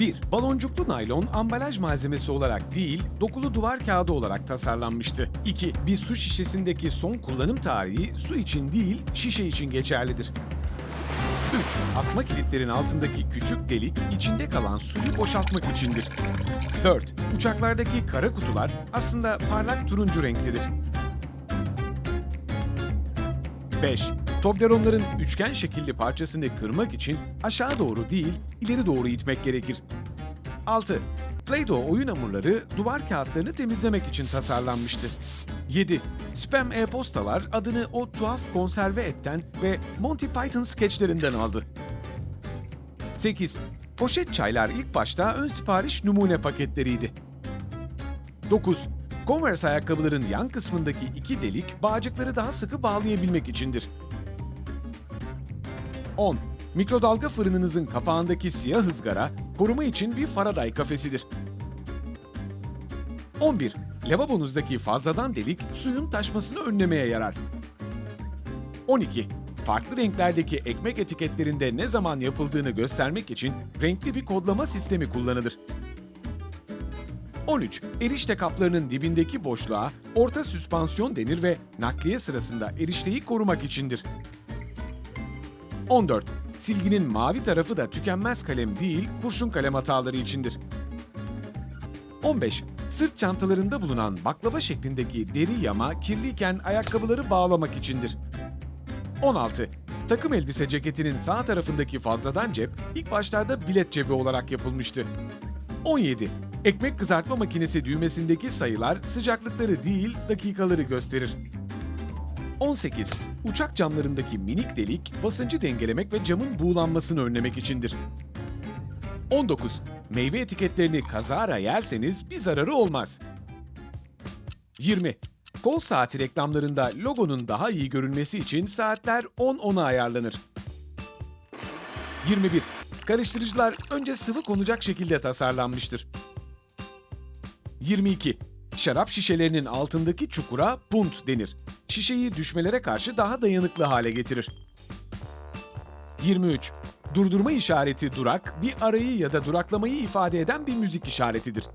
1. Baloncuklu naylon ambalaj malzemesi olarak değil, dokulu duvar kağıdı olarak tasarlanmıştı. 2. Bir su şişesindeki son kullanım tarihi su için değil, şişe için geçerlidir. 3. Asma kilitlerin altındaki küçük delik içinde kalan suyu boşaltmak içindir. 4. Uçaklardaki kara kutular aslında parlak turuncu renktedir. 5. Tobleronların üçgen şekilli parçasını kırmak için aşağı doğru değil, ileri doğru itmek gerekir. 6. Play-Doh oyun hamurları duvar kağıtlarını temizlemek için tasarlanmıştı. 7. Spam e-postalar adını o tuhaf konserve etten ve Monty Python skeçlerinden aldı. 8. Poşet çaylar ilk başta ön sipariş numune paketleriydi. 9. Converse ayakkabıların yan kısmındaki iki delik bağcıkları daha sıkı bağlayabilmek içindir. 10. Mikrodalga fırınınızın kapağındaki siyah ızgara koruma için bir Faraday kafesidir. 11. Lavabonuzdaki fazladan delik suyun taşmasını önlemeye yarar. 12. Farklı renklerdeki ekmek etiketlerinde ne zaman yapıldığını göstermek için renkli bir kodlama sistemi kullanılır. 13. Erişte kaplarının dibindeki boşluğa orta süspansiyon denir ve nakliye sırasında erişteyi korumak içindir. 14. Silginin mavi tarafı da tükenmez kalem değil, kurşun kalem hataları içindir. 15. Sırt çantalarında bulunan baklava şeklindeki deri yama kirliyken ayakkabıları bağlamak içindir. 16. Takım elbise ceketinin sağ tarafındaki fazladan cep ilk başlarda bilet cebi olarak yapılmıştı. 17. Ekmek kızartma makinesi düğmesindeki sayılar sıcaklıkları değil dakikaları gösterir. 18. Uçak camlarındaki minik delik basıncı dengelemek ve camın buğulanmasını önlemek içindir. 19. Meyve etiketlerini kazara yerseniz bir zararı olmaz. 20. Kol saati reklamlarında logonun daha iyi görünmesi için saatler 10-10'a ayarlanır. 21. Karıştırıcılar önce sıvı konacak şekilde tasarlanmıştır. 22. Şarap şişelerinin altındaki çukura punt denir. Şişeyi düşmelere karşı daha dayanıklı hale getirir. 23. Durdurma işareti durak, bir arayı ya da duraklamayı ifade eden bir müzik işaretidir.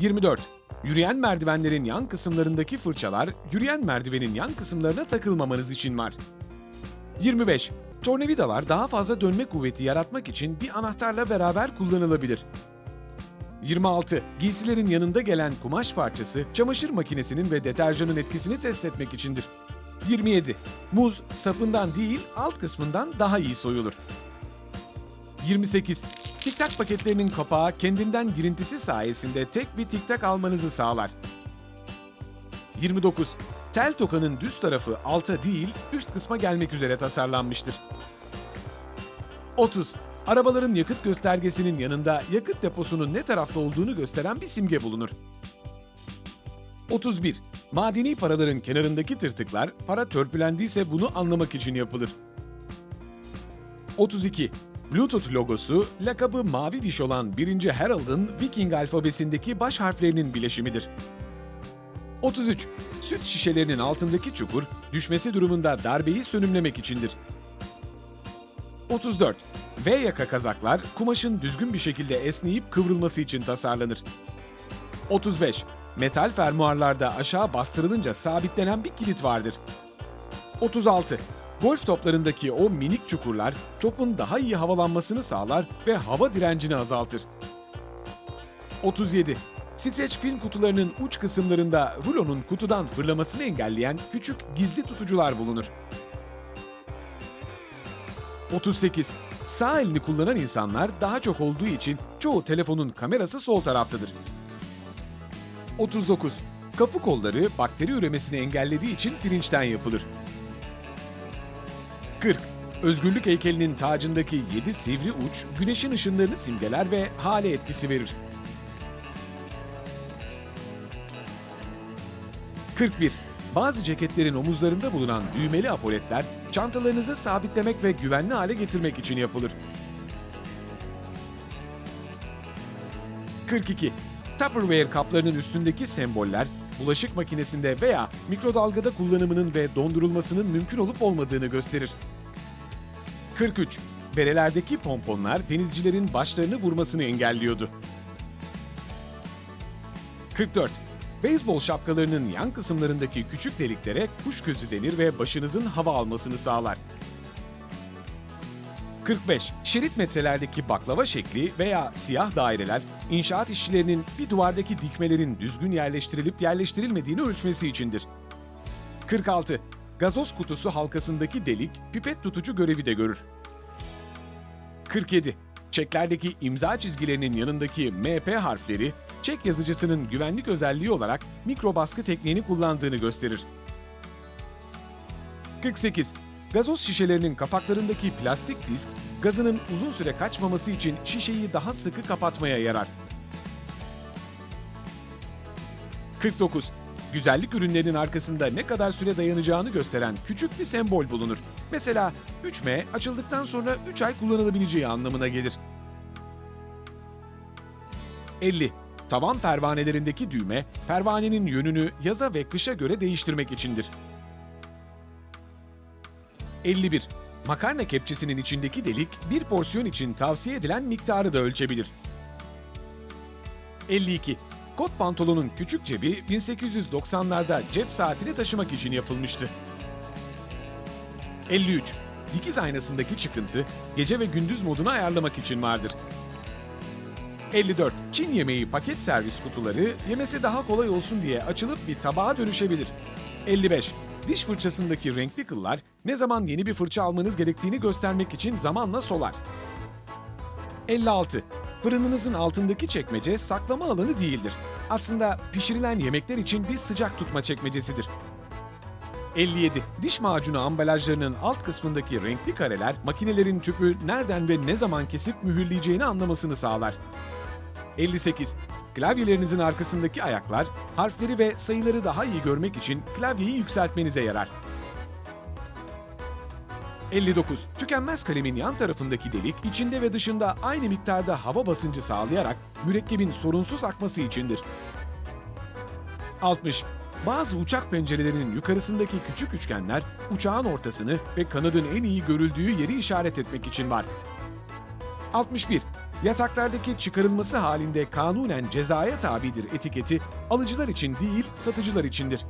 24. Yürüyen merdivenlerin yan kısımlarındaki fırçalar, yürüyen merdivenin yan kısımlarına takılmamanız için var. 25. Tornavidalar daha fazla dönme kuvveti yaratmak için bir anahtarla beraber kullanılabilir. 26. Giysilerin yanında gelen kumaş parçası, çamaşır makinesinin ve deterjanın etkisini test etmek içindir. 27. Muz sapından değil alt kısmından daha iyi soyulur. 28. Tiktak paketlerinin kapağı kendinden girintisi sayesinde tek bir tiktak almanızı sağlar. 29. Tel tokanın düz tarafı alta değil üst kısma gelmek üzere tasarlanmıştır. 30. Arabaların yakıt göstergesinin yanında yakıt deposunun ne tarafta olduğunu gösteren bir simge bulunur. 31. Madeni paraların kenarındaki tırtıklar para törpülendiyse bunu anlamak için yapılır. 32. Bluetooth logosu, lakabı mavi diş olan 1. Herald'ın Viking alfabesindeki baş harflerinin bileşimidir. 33. Süt şişelerinin altındaki çukur, düşmesi durumunda darbeyi sönümlemek içindir. 34. V yaka kazaklar kumaşın düzgün bir şekilde esneyip kıvrılması için tasarlanır. 35. Metal fermuarlarda aşağı bastırılınca sabitlenen bir kilit vardır. 36. Golf toplarındaki o minik çukurlar topun daha iyi havalanmasını sağlar ve hava direncini azaltır. 37. Streç film kutularının uç kısımlarında rulonun kutudan fırlamasını engelleyen küçük gizli tutucular bulunur. 38. Sağ elini kullanan insanlar daha çok olduğu için çoğu telefonun kamerası sol taraftadır. 39. Kapı kolları bakteri üremesini engellediği için pirinçten yapılır. 40. Özgürlük heykelinin tacındaki 7 sivri uç güneşin ışınlarını simgeler ve hale etkisi verir. 41. Bazı ceketlerin omuzlarında bulunan düğmeli apoletler çantalarınızı sabitlemek ve güvenli hale getirmek için yapılır. 42. Tupperware kaplarının üstündeki semboller, bulaşık makinesinde veya mikrodalgada kullanımının ve dondurulmasının mümkün olup olmadığını gösterir. 43. berelerdeki pomponlar denizcilerin başlarını vurmasını engelliyordu. 44. Beyzbol şapkalarının yan kısımlarındaki küçük deliklere kuş gözü denir ve başınızın hava almasını sağlar. 45. Şerit metrelerdeki baklava şekli veya siyah daireler, inşaat işçilerinin bir duvardaki dikmelerin düzgün yerleştirilip yerleştirilmediğini ölçmesi içindir. 46. Gazoz kutusu halkasındaki delik, pipet tutucu görevi de görür. 47. Çeklerdeki imza çizgilerinin yanındaki MP harfleri, çek yazıcısının güvenlik özelliği olarak mikro baskı tekniğini kullandığını gösterir. 48. Gazoz şişelerinin kapaklarındaki plastik disk, gazının uzun süre kaçmaması için şişeyi daha sıkı kapatmaya yarar. 49. Güzellik ürünlerinin arkasında ne kadar süre dayanacağını gösteren küçük bir sembol bulunur. Mesela 3M açıldıktan sonra 3 ay kullanılabileceği anlamına gelir. 50. Tavan pervanelerindeki düğme, pervanenin yönünü yaza ve kışa göre değiştirmek içindir. 51. Makarna kepçesinin içindeki delik bir porsiyon için tavsiye edilen miktarı da ölçebilir. 52. Kot pantolonun küçük cebi 1890'larda cep saatini taşımak için yapılmıştı. 53. Dikiz aynasındaki çıkıntı gece ve gündüz modunu ayarlamak için vardır. 54. Çin yemeği paket servis kutuları yemesi daha kolay olsun diye açılıp bir tabağa dönüşebilir. 55. Diş fırçasındaki renkli kıllar ne zaman yeni bir fırça almanız gerektiğini göstermek için zamanla solar. 56. Fırınınızın altındaki çekmece saklama alanı değildir. Aslında pişirilen yemekler için bir sıcak tutma çekmecesidir. 57. Diş macunu ambalajlarının alt kısmındaki renkli kareler makinelerin tüpü nereden ve ne zaman kesip mühürleyeceğini anlamasını sağlar. 58. Klavyelerinizin arkasındaki ayaklar, harfleri ve sayıları daha iyi görmek için klavyeyi yükseltmenize yarar. 59. Tükenmez kalemin yan tarafındaki delik, içinde ve dışında aynı miktarda hava basıncı sağlayarak mürekkebin sorunsuz akması içindir. 60. Bazı uçak pencerelerinin yukarısındaki küçük üçgenler, uçağın ortasını ve kanadın en iyi görüldüğü yeri işaret etmek için var. 61. Yataklardaki çıkarılması halinde kanunen cezaya tabidir etiketi alıcılar için değil satıcılar içindir.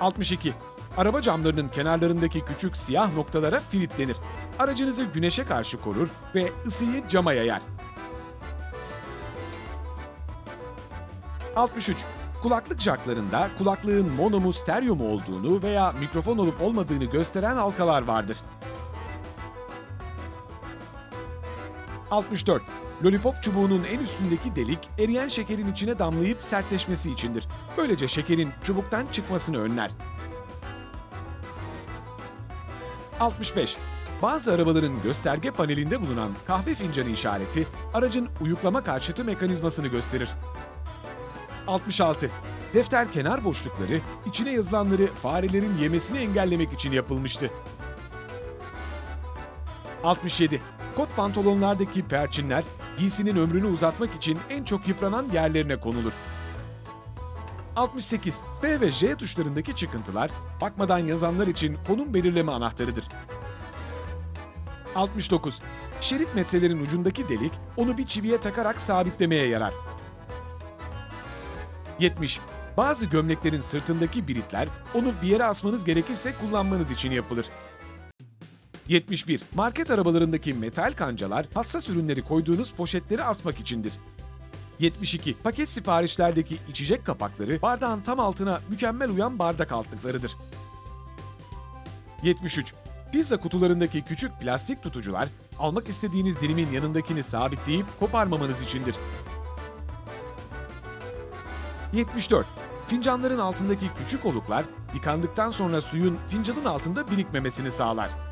62. Araba camlarının kenarlarındaki küçük siyah noktalara filit denir. Aracınızı güneşe karşı korur ve ısıyı cama yayar. 63. Kulaklık jacklarında kulaklığın mono mu stereo mu olduğunu veya mikrofon olup olmadığını gösteren halkalar vardır. 64. Lollipop çubuğunun en üstündeki delik eriyen şekerin içine damlayıp sertleşmesi içindir. Böylece şekerin çubuktan çıkmasını önler. 65. Bazı arabaların gösterge panelinde bulunan kahve fincanı işareti aracın uyuklama karşıtı mekanizmasını gösterir. 66. Defter kenar boşlukları içine yazılanları farelerin yemesini engellemek için yapılmıştı. 67. Kot pantolonlardaki perçinler giysinin ömrünü uzatmak için en çok yıpranan yerlerine konulur. 68. F ve J tuşlarındaki çıkıntılar bakmadan yazanlar için konum belirleme anahtarıdır. 69. Şerit metrelerin ucundaki delik onu bir çiviye takarak sabitlemeye yarar. 70. Bazı gömleklerin sırtındaki biritler onu bir yere asmanız gerekirse kullanmanız için yapılır. 71. Market arabalarındaki metal kancalar hassas ürünleri koyduğunuz poşetleri asmak içindir. 72. Paket siparişlerdeki içecek kapakları bardağın tam altına mükemmel uyan bardak altlıklarıdır. 73. Pizza kutularındaki küçük plastik tutucular almak istediğiniz dilimin yanındakini sabitleyip koparmamanız içindir. 74. Fincanların altındaki küçük oluklar yıkandıktan sonra suyun fincanın altında birikmemesini sağlar.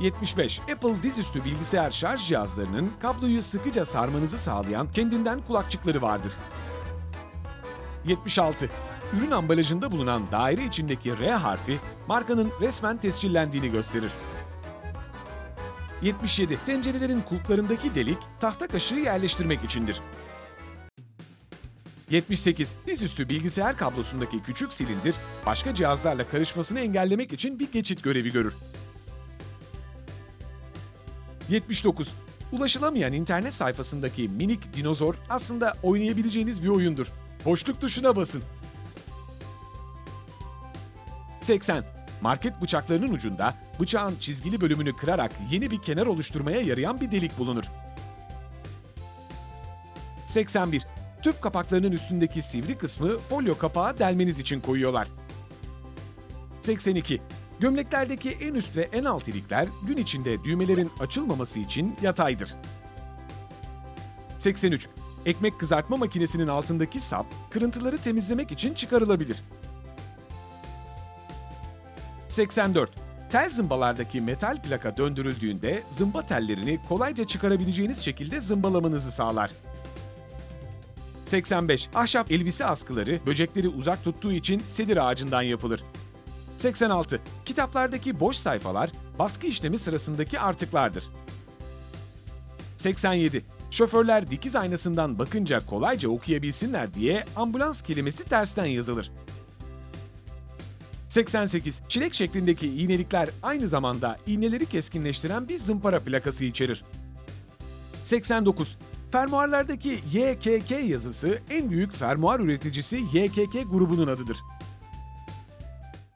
75. Apple dizüstü bilgisayar şarj cihazlarının kabloyu sıkıca sarmanızı sağlayan kendinden kulakçıkları vardır. 76. Ürün ambalajında bulunan daire içindeki R harfi markanın resmen tescillendiğini gösterir. 77. Tencerelerin kulplarındaki delik tahta kaşığı yerleştirmek içindir. 78. Dizüstü bilgisayar kablosundaki küçük silindir başka cihazlarla karışmasını engellemek için bir geçit görevi görür. 79. Ulaşılamayan internet sayfasındaki minik dinozor aslında oynayabileceğiniz bir oyundur. Boşluk tuşuna basın. 80. Market bıçaklarının ucunda bıçağın çizgili bölümünü kırarak yeni bir kenar oluşturmaya yarayan bir delik bulunur. 81. Tüp kapaklarının üstündeki sivri kısmı folyo kapağı delmeniz için koyuyorlar. 82. Gömleklerdeki en üst ve en alt ilikler gün içinde düğmelerin açılmaması için yataydır. 83. Ekmek kızartma makinesinin altındaki sap, kırıntıları temizlemek için çıkarılabilir. 84. Tel zımbalardaki metal plaka döndürüldüğünde zımba tellerini kolayca çıkarabileceğiniz şekilde zımbalamanızı sağlar. 85. Ahşap elbise askıları böcekleri uzak tuttuğu için sedir ağacından yapılır. 86. Kitaplardaki boş sayfalar baskı işlemi sırasındaki artıklardır. 87. Şoförler dikiz aynasından bakınca kolayca okuyabilsinler diye ambulans kelimesi tersten yazılır. 88. Çilek şeklindeki iğnelikler aynı zamanda iğneleri keskinleştiren bir zımpara plakası içerir. 89. Fermuarlardaki YKK yazısı en büyük fermuar üreticisi YKK grubunun adıdır.